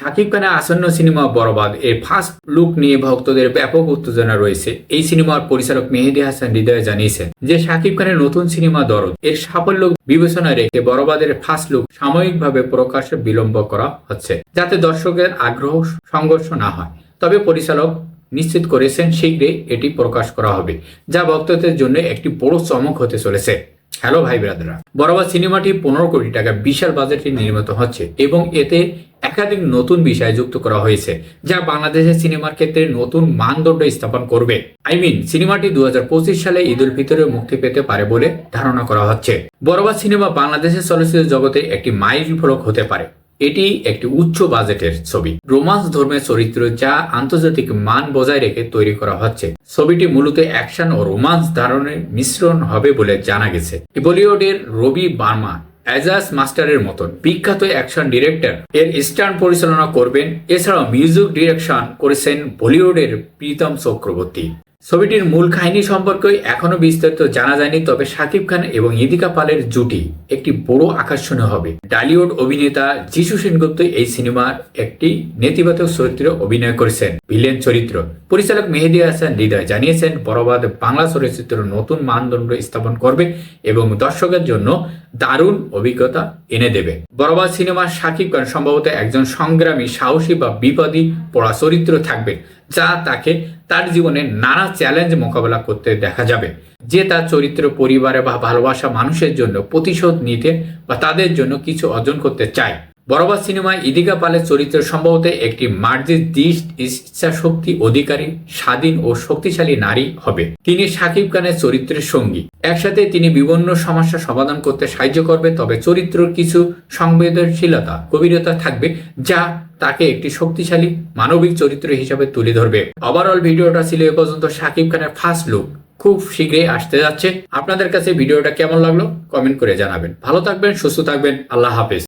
শাকিব খানের আসন্ন সিনেমা বরবাদ এর ফার্স্ট লুক নিয়ে ভক্তদের ব্যাপক উত্তেজনা রয়েছে। এই সিনেমার পরিচালক মেহেদি হাসান হৃদয় জানিয়েছেন যে শাকিব খানের নতুন সিনেমা দরদ, এর সাফল্য বিবেচনায় রেখে বরবাদের ফার্স্ট লুক সাময়িকভাবে প্রকাশে বিলম্ব করা হচ্ছে, যাতে দর্শকের আগ্রহ সংঘর্ষ না হয়। তবে পরিচালক নিশ্চিত করেছেন, শীঘ্রই এটি প্রকাশ করা হবে, যা ভক্তদের জন্য একটি বড় চমক হতে চলেছে। হ্যালো ভাই ব্রাদাররা বরাবর সিনেমাটি পনেরো কোটি টাকা বিশাল বাজেটে নির্মিত হচ্ছে এবং এতে একাধিক নতুন বিষয় যুক্ত করা হয়েছে, যা বাংলাদেশের সিনেমার ক্ষেত্রে নতুন মানদণ্ড স্থাপন করবে। আই মিন, সিনেমাটি দুই হাজার পঁচিশ সালে ঈদ উল ফিতরে মুক্তি পেতে পারে বলে ধারণা করা হচ্ছে। বরবাদ সিনেমা বাংলাদেশের চলচ্চিত্র জগতে একটি মাইল ফলক হতে পারে। এটি একটি উচ্চ বাজেটের ছবি। রোমান্স ধর্মের চরিত্র যা আন্তর্জাতিক মান বজায় রেখে তৈরি করা হচ্ছে। ছবিটি মূলত অ্যাকশন ও রোমান্স ধারণের মিশ্রণ হবে বলে জানা গেছে। বলিউডের রবি বার্মা অ্যাজাস মাস্টারের মতন, বিখ্যাত অ্যাকশন ডিরেক্টর এর স্টান পরিচালনা করবেন। এছাড়াও মিউজিক ডিরেকশন করেছেন বলিউডের প্রীতম চক্রবর্তী। ছবিটির মূল কাহিনী সম্পর্কে এখনও বিস্তারিত জানা যায়নি, তবে শাকিব খান এবং ইদিকা পালের জুটি একটি বড় আকর্ষণীয় হবে। ডালিউড অভিনেতা যিশু সেনগুপ্ত এই সিনেমার একটি নেতিবাচক চরিত্রে অভিনয় করেছেন। ভিলেন চরিত্র। পরিচালক মেহেদি হাসান হৃদয় জানিয়েছেন বরবাদ বাংলা চলচ্চিত্র নতুন মানদণ্ড স্থাপন করবে এবং দর্শকের জন্য দারুণ অভিজ্ঞতা এনে দেবে। বরবাদ সিনেমার শাকিব খান সম্ভবত একজন সংগ্রামী, সাহসী বা বিপদী পড়া চরিত্র থাকবেন যা তাকে তার জীবনে নানা চ্যালেঞ্জ মোকাবেলা করতে দেখা যাবে। যে তার চরিত্র, পরিবারে বা ভালোবাসা মানুষের জন্য প্রতিশোধ নিতে বা তাদের জন্য কিছু অর্জন করতে চায়। বরবাদ সিনেমায় ইদিকা পালের চরিত্র সম্ভবত একটি মার্জিত দৃষ্ট ইচ্ছা শক্তি অধিকারী, স্বাধীন ও শক্তিশালী নারী হবে। তিনি শাকিব খানের চরিত্রের সঙ্গী। একসাথে তিনি বিভিন্ন সমস্যা সমাধান করতে সাহায্য করবে, তবে চরিত্রর কিছু সংবেদনশীলতা, গভীরতা থাকবে যা তাকে একটি শক্তিশালী মানবিক চরিত্র হিসাবে তুলে ধরবে। ওভারঅল ভিডিওটা ছিল এ পর্যন্ত। শাকিব খানের ফার্স্ট লুক খুব শীঘ্রই আসতে যাচ্ছে। আপনাদের কাছে ভিডিওটা কেমন লাগল? কমেন্ট করে জানাবেন। ভালো থাকবেন, সুস্থ থাকবেন। আল্লাহ হাফেজ।